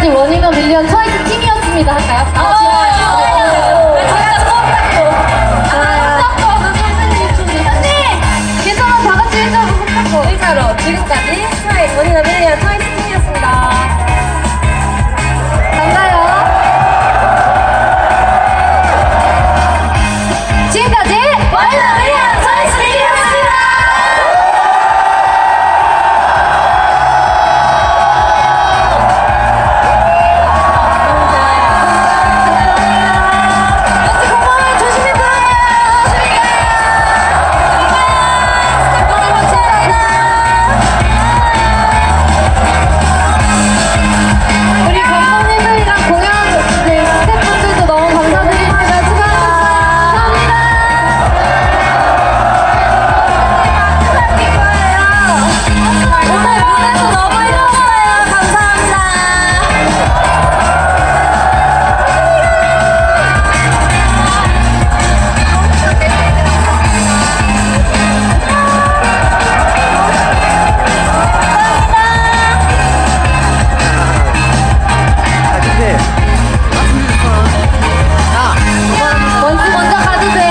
지금까지 원인원 밀리언 트와이스 팀이었습니다. 할까요? 아,